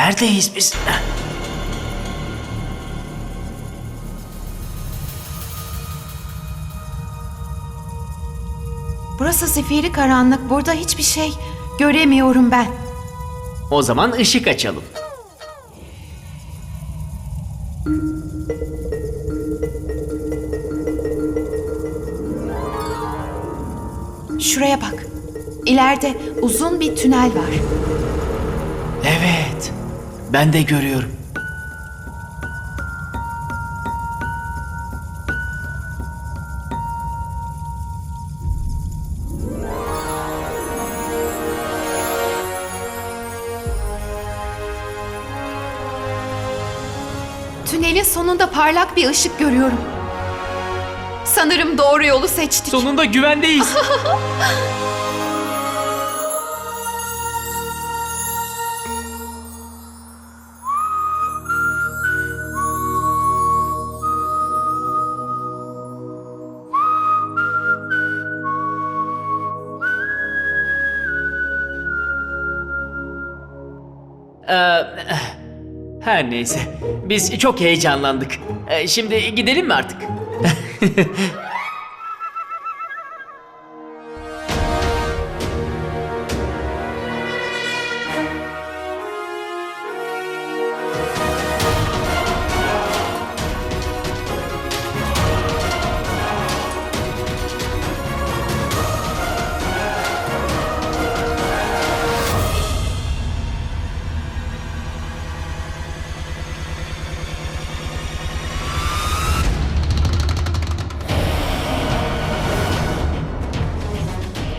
Neredeyiz biz? Burası zifiri karanlık. Burada hiçbir şey göremiyorum ben. O zaman ışık açalım. Şuraya bak. İleride uzun bir tünel var. Evet. Ben de görüyorum. Tünelin sonunda parlak bir ışık görüyorum. Sanırım doğru yolu seçtik. Sonunda güvendeyiz. Ee, her neyse. Biz çok heyecanlandık. Ee, Şimdi gidelim mi artık?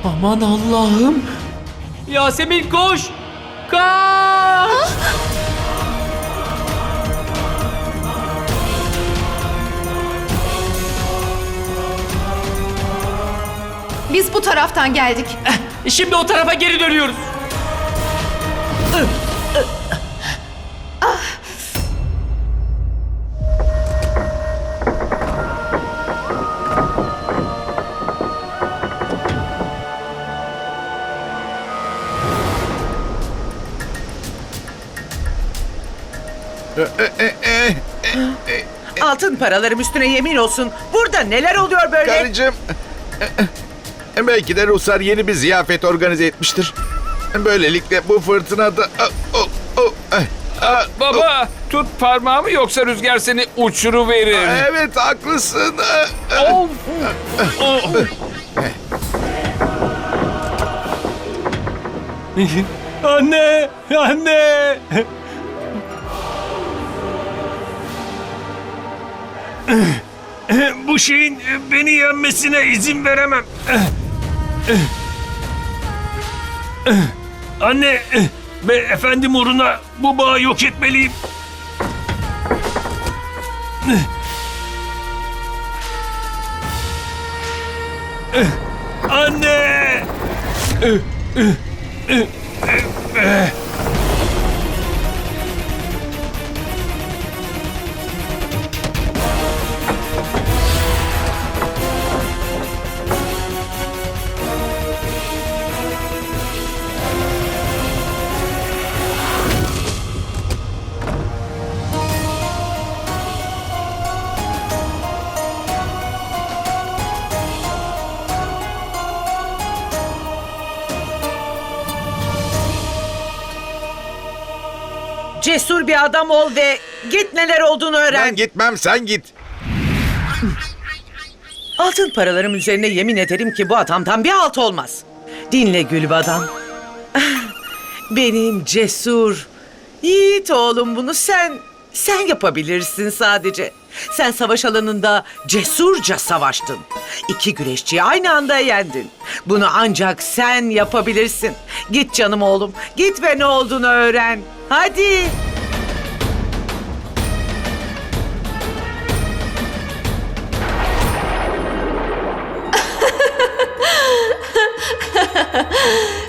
Aman Allah'ım. Yasemin koş. Kaç. Biz bu taraftan geldik. Şimdi o tarafa geri dönüyoruz. Altın paralarım üstüne yemin olsun. Burada neler oluyor böyle? Karıcığım, belki de Ruslar yeni bir ziyafet organize etmiştir. Böylelikle bu fırtınada... Oh, oh, ah, Baba tut parmağımı yoksa rüzgar seni uçuruverir. Evet haklısın. Ah, ah. Of. Anne! Anne! Bu şeyin beni yenmesine izin veremem. Anne ve efendim uğruna bu bağı yok etmeliyim. Anne! Cesur bir adam ol ve git neler olduğunu öğren. Ben gitmem sen git. Altın paralarım üzerine yemin ederim ki bu adamdan bir halt olmaz. Dinle Gülbadan. Ah, Benim cesur, yiğit oğlum bunu sen, sen yapabilirsin sadece. Sen savaş alanında cesurca savaştın. İki güreşçiyi aynı anda yendin. Bunu ancak sen yapabilirsin. Git canım oğlum, git ve ne olduğunu öğren. Hadi.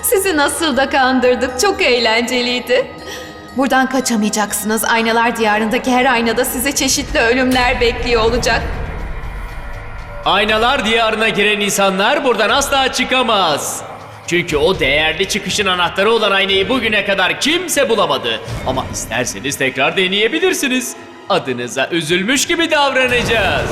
Sizi nasıl da kandırdık. Çok eğlenceliydi. Buradan kaçamayacaksınız. Aynalar diyarındaki her aynada size çeşitli ölümler bekliyor olacak. Aynalar diyarına giren insanlar buradan asla çıkamaz. Çünkü o değerli çıkışın anahtarı olan aynayı bugüne kadar kimse bulamadı. Ama isterseniz tekrar deneyebilirsiniz. Adınıza üzülmüş gibi davranacağız.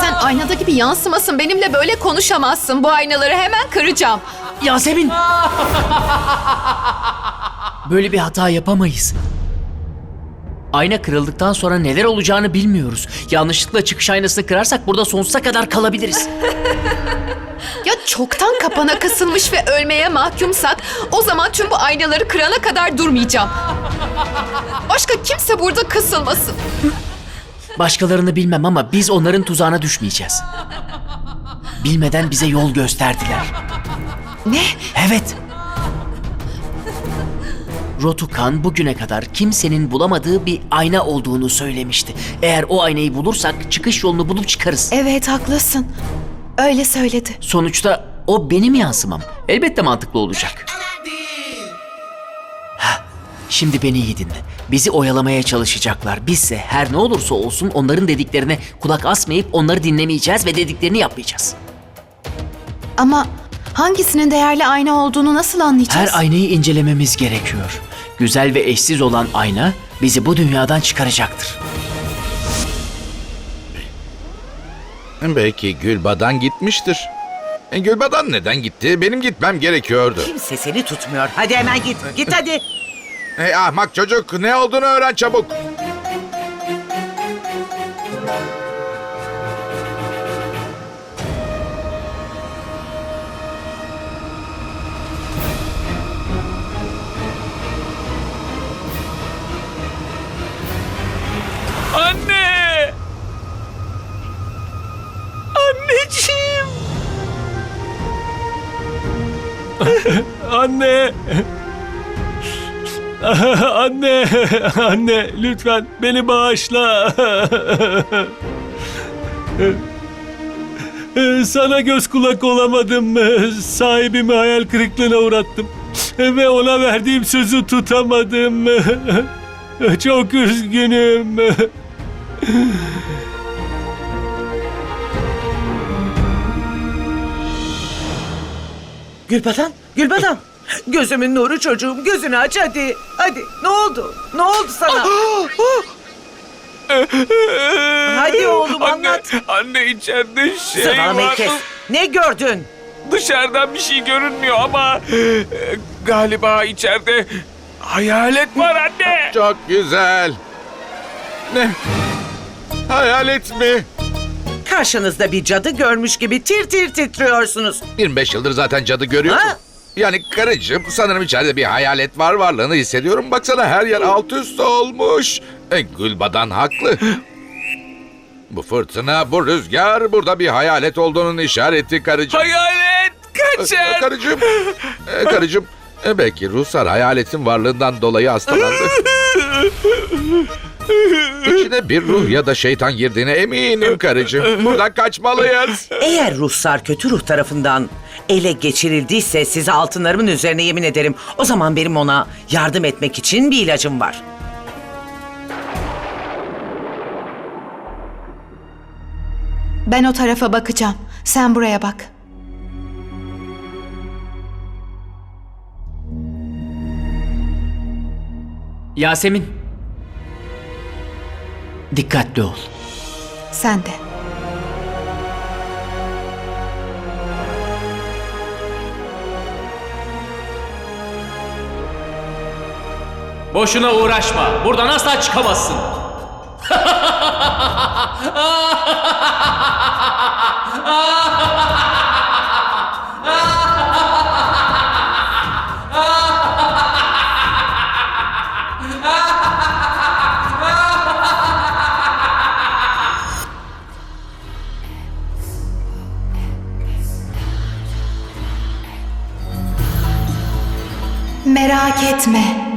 Sen aynada gibi yansımasın. Benimle böyle konuşamazsın. Bu aynaları hemen kıracağım. Yasemin! Böyle bir hata yapamayız. Ayna kırıldıktan sonra neler olacağını bilmiyoruz. Yanlışlıkla çıkış aynasını kırarsak burada sonsuza kadar kalabiliriz. Ya çoktan kapana kısılmış ve ölmeye mahkumsak o zaman tüm bu aynaları kırana kadar durmayacağım. Başka kimse burada kısılmasın. Başkalarını bilmem ama biz onların tuzağına düşmeyeceğiz. Bilmeden bize yol gösterdiler. Ne? Evet. Rotukan bugüne kadar kimsenin bulamadığı bir ayna olduğunu söylemişti. Eğer o aynayı bulursak çıkış yolunu bulup çıkarız. Evet haklısın. Öyle söyledi. Sonuçta o benim yansımam. Elbette mantıklı olacak. Hah, Şimdi beni iyi dinle. Bizi oyalamaya çalışacaklar. Bizse her ne olursa olsun onların dediklerine kulak asmayıp onları dinlemeyeceğiz ve dediklerini yapmayacağız. Ama hangisinin değerli ayna olduğunu nasıl anlayacağız? Her aynayı incelememiz gerekiyor. Güzel ve eşsiz olan ayna bizi bu dünyadan çıkaracaktır. Belki Gülbadan gitmiştir. E, Gülbadan neden gitti? Benim gitmem gerekiyordu. Kimse seni tutmuyor. Hadi hemen git. Git hadi. Hey ahmak çocuk ne olduğunu öğren çabuk. Anne! Anne! Anne lütfen beni bağışla. Sana göz kulak olamadım. Sahibimi hayal kırıklığına uğrattım. Ve ona verdiğim sözü tutamadım. Çok üzgünüm. Gülbadan, Gülbadan. Gözümün nuru çocuğum. Gözünü aç hadi. Hadi. Ne oldu? Ne oldu sana? Hadi oğlum, anne, anlat. Anne içeride şey Zırvalamayı var. kes. Ne gördün? Dışarıdan bir şey görünmüyor ama e, galiba içeride hayalet var anne. Çok güzel. Ne? Hayalet mi? Karşınızda bir cadı görmüş gibi tir tir titriyorsunuz. 25 yıldır zaten cadı görüyorum. Ha? Yani karıcığım sanırım içeride bir hayalet var varlığını hissediyorum. Baksana her yer alt üst olmuş. E, Gülbadan haklı. Bu fırtına, bu rüzgar burada bir hayalet olduğunun işareti karıcığım. Hayalet E, kaçın. Karıcığım, e, karıcığım. e, belki Ruslar hayaletin varlığından dolayı hastalandı. İçine bir ruh ya da şeytan girdiğine eminim karıcığım. Buradan kaçmalıyız. Eğer ruhsar kötü ruh tarafından ele geçirildiyse size altınlarımın üzerine yemin ederim. O zaman benim ona yardım etmek için bir ilacım var. Ben o tarafa bakacağım. Sen buraya bak. Yasemin. Dikkatli ol. Sen de. Boşuna uğraşma. Buradan asla çıkamazsın. Merak etme.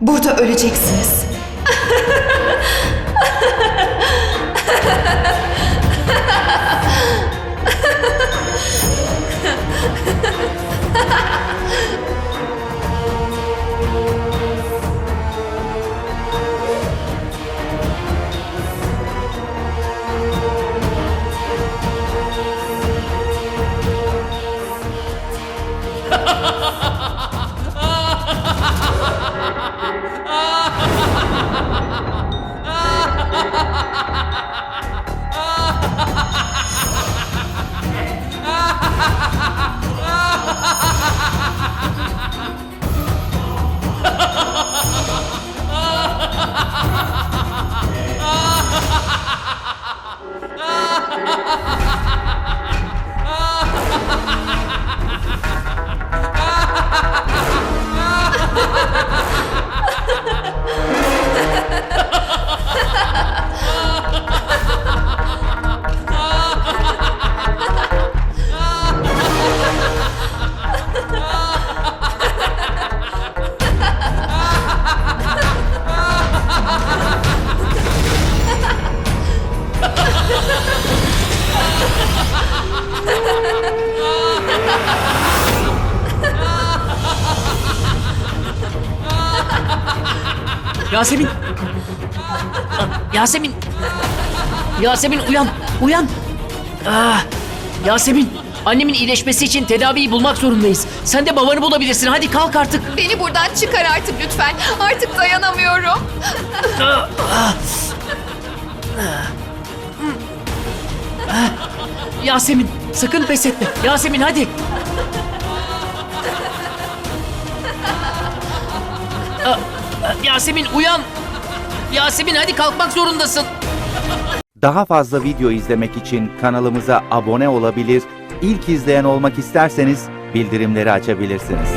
Burada öleceksiniz. Yasemin. Yasemin. Yasemin uyan. Uyan. Ah, Yasemin. Annemin iyileşmesi için tedaviyi bulmak zorundayız. Sen de babanı bulabilirsin. Hadi kalk artık. Beni buradan çıkar artık lütfen. Artık dayanamıyorum. Yasemin sakın pes etme. Yasemin hadi. Yasemin uyan. Yasemin hadi kalkmak zorundasın. Daha fazla video izlemek için kanalımıza abone olabilir, ilk izleyen olmak isterseniz bildirimleri açabilirsiniz.